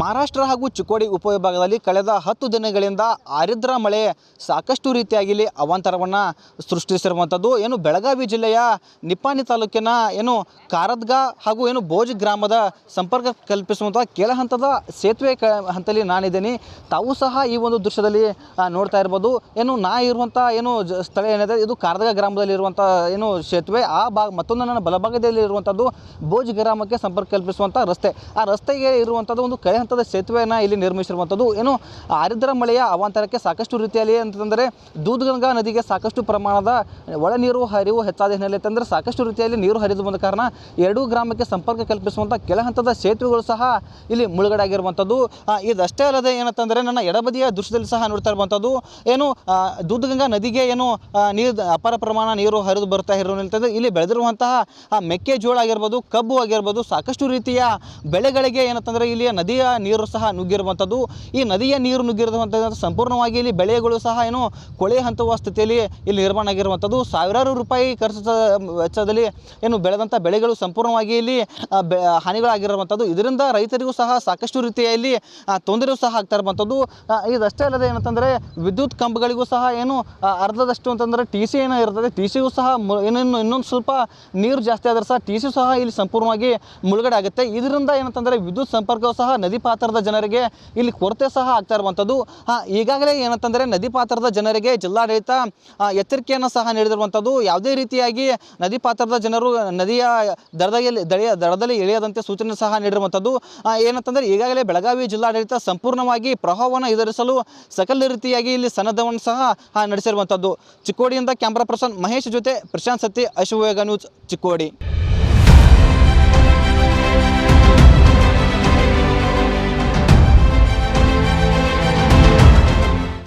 ಮಹಾರಾಷ್ಟ್ರ ಹಾಗೂ ಚಿಕ್ಕೋಡಿ ಉಪವಿಭಾಗದಲ್ಲಿ ಕಳೆದ ಹತ್ತು ದಿನಗಳಿಂದ ಆರಿದ್ರ ಮಳೆ ಸಾಕಷ್ಟು ರೀತಿಯಾಗಿ ಇಲ್ಲಿ ಅವಾಂತರವನ್ನು ಸೃಷ್ಟಿಸಿರುವಂಥದ್ದು. ಏನು ಬೆಳಗಾವಿ ಜಿಲ್ಲೆಯ ನಿಪ್ಪಾಣಿ ತಾಲೂಕಿನ ಏನು ಕಾರದ್ಗ ಹಾಗೂ ಏನು ಭೋಜ್ ಗ್ರಾಮದ ಸಂಪರ್ಕ ಕಲ್ಪಿಸುವಂಥ ಕೆಳ ಹಂತದ ಸೇತುವೆ ಕ ಹಂತದಲ್ಲಿ ನಾನಿದ್ದೀನಿ. ತಾವು ಸಹ ಈ ಒಂದು ದೃಶ್ಯದಲ್ಲಿ ನೋಡ್ತಾ ಇರ್ಬೋದು. ಏನು ನಾ ಇರುವಂಥ ಏನು ಸ್ಥಳ ಏನಿದೆ, ಇದು ಕಾರದ್ಗ ಗ್ರಾಮದಲ್ಲಿ ಇರುವಂಥ ಏನು ಸೇತುವೆ. ಆ ಭಾಗ, ಮತ್ತೊಂದು ನನ್ನ ಬಲಭಾಗದಲ್ಲಿ ಇರುವಂಥದ್ದು ಭೋಜ್ ಗ್ರಾಮಕ್ಕೆ ಸಂಪರ್ಕ ಕಲ್ಪಿಸುವಂಥ ರಸ್ತೆ. ಆ ರಸ್ತೆಗೆ ಇರುವಂಥದ್ದು ಒಂದು ಕೆಳ ಹಂತದ ಸೇತುವೆಯನ್ನು ಇಲ್ಲಿ ನಿರ್ಮಿಸಿರುವಂಥದ್ದು. ಏನು ಆರಿದ್ರ ಮಳೆಯ ಅವಾಂತರಕ್ಕೆ ಸಾಕಷ್ಟು ರೀತಿಯಲ್ಲಿ ಅಂತಂದರೆ ದೂದ್ಗಂಗಾ ನದಿಗೆ ಸಾಕಷ್ಟು ಪ್ರಮಾಣದ ಒಳ ನೀರು ಹರಿವು ಹೆಚ್ಚಾದ ಹಿನ್ನೆಲೆ ಅಂತಂದರೆ ಸಾಕಷ್ಟು ರೀತಿಯಲ್ಲಿ ನೀರು ಹರಿದು ಬಂದ ಕಾರಣ ಎರಡೂ ಗ್ರಾಮಕ್ಕೆ ಸಂಪರ್ಕ ಕಲ್ಪಿಸುವಂಥ ಕೆಲ ಹಂತದ ಸೇತುವೆಗಳು ಸಹ ಇಲ್ಲಿ ಮುಳುಗಡೆ ಆಗಿರುವಂಥದ್ದು ಆ, ಇದಷ್ಟೇ ಅಲ್ಲದೆ ಏನಂತಂದರೆ ನನ್ನ ಎಡಬದಿಯ ದೃಶ್ಯದಲ್ಲಿ ಸಹ ನೋಡ್ತಾ ಇರುವಂಥದ್ದು. ಏನು ದೂದ್ಗಂಗಾ ನದಿಗೆ ಏನು ನೀರು ಅಪಾರ ಪ್ರಮಾಣ ನೀರು ಹರಿದು ಬರ್ತಾ ಇರೋದ್ರಿಂದ ಇಲ್ಲಿ ಬೆಳೆದಿರುವಂತಹ ಮೆಕ್ಕೆಜೋಳ ಆಗಿರ್ಬೋದು ಕಬ್ಬು ಆಗಿರ್ಬೋದು ಸಾಕಷ್ಟು ರೀತಿಯ ಬೆಳೆಗಳಿಗೆ ಏನಂತಂದರೆ ಇಲ್ಲಿ ನದಿಯ ನೀರು ಸಹ ನುಗ್ಗಿರುವಂಥದ್ದು. ಈ ನದಿಯ ನೀರು ನುಗ್ಗಿರುವಂಥದ್ದು ಸಂಪೂರ್ಣವಾಗಿ ಇಲ್ಲಿ ಬೆಳೆಗಳು ಸಹ ಏನು ಕೊಳೆ ಹಂತುವ ಸ್ಥಿತಿಯಲ್ಲಿ ಇಲ್ಲಿ ನಿರ್ಮಾಣ ಆಗಿರುವಂಥದ್ದು. ಸಾವಿರಾರು ರೂಪಾಯಿ ಖರ್ಚು ವೆಚ್ಚದಲ್ಲಿ ಏನು ಬೆಳೆದಂಥ ಬೆಳೆಗಳು ಸಂಪೂರ್ಣವಾಗಿ ಇಲ್ಲಿ ಹಾನಿಗಳಾಗಿರುವಂಥದ್ದು. ಇದರಿಂದ ರೈತರಿಗೂ ಸಹ ಸಾಕಷ್ಟು ರೀತಿಯಲ್ಲಿ ತೊಂದರೆಯೂ ಸಹ ಆಗ್ತಾ ಇರುವಂಥದ್ದು. ಇದಷ್ಟೇ ಅಲ್ಲದೆ ಏನಂತಂದರೆ ವಿದ್ಯುತ್ ಕಂಬಗಳಿಗೂ ಸಹ ಏನು ಅರ್ಧದಷ್ಟು ಅಂತಂದರೆ ಟಿ ಸಿ ಏನೋ ಇರ್ತದೆ. ಟಿ ಸಿಗೂ ಸಹ ಏನೇನು ಇನ್ನೊಂದು ಇನ್ನೊಂದು ಸ್ವಲ್ಪ ನೀರು ಜಾಸ್ತಿ ಆದ್ರೆ ಸಹ ಟಿ ಸಿ ಸಹ ಇಲ್ಲಿ ಸಂಪೂರ್ಣವಾಗಿ ಮುಳುಗಡೆ ಆಗುತ್ತೆ. ಇದರಿಂದ ಏನಂತಂದರೆ ವಿದ್ಯುತ್ ಸಂಪರ್ಕವು ಸಹ ನದಿ ಪಾತ್ರದ ಜನರಿಗೆ ಇಲ್ಲಿ ಕೊರತೆ ಸಹ ಆಗ್ತಾ ಇರುವಂಥದ್ದು. ಈಗಾಗಲೇ ಏನಂತಂದರೆ ನದಿ ಪಾತ್ರದ ಜನರಿಗೆ ಜಿಲ್ಲಾಡಳಿತ ಎಚ್ಚರಿಕೆಯನ್ನು ಸಹ ನೀಡಿರುವಂಥದ್ದು. ಯಾವುದೇ ರೀತಿಯಾಗಿ ನದಿ ಪಾತ್ರದ ಜನರು ನದಿಯ ದಡದಲ್ಲಿ ದಳಿಯ ದಡದಲ್ಲಿ ಇಳಿಯದಂತೆ ಸೂಚನೆ ಸಹ ನೀಡಿರುವಂಥದ್ದು. ಏನಂತಂದ್ರೆ ಈಗಾಗಲೇ ಬೆಳಗಾವಿ ಜಿಲ್ಲಾಡಳಿತ ಸಂಪೂರ್ಣವಾಗಿ ಪ್ರವಾಹವನ್ನು ಎದುರಿಸಲು ಸಕಲ ರೀತಿಯಾಗಿ ಇಲ್ಲಿ ಸನ್ನದ್ಧವನ್ನು ಸಹ ನಡೆಸಿರುವಂಥದ್ದು. ಚಿಕ್ಕೋಡಿಯಿಂದ ಕ್ಯಾಮ್ರಾ ಪರ್ಸನ್ ಮಹೇಶ್ ಜೊತೆ ಪ್ರಶಾಂತ್ ಸತ್ತಿ ಅಶ್ವವೇಗ ನ್ಯೂಸ್ ಚಿಕ್ಕೋಡಿ.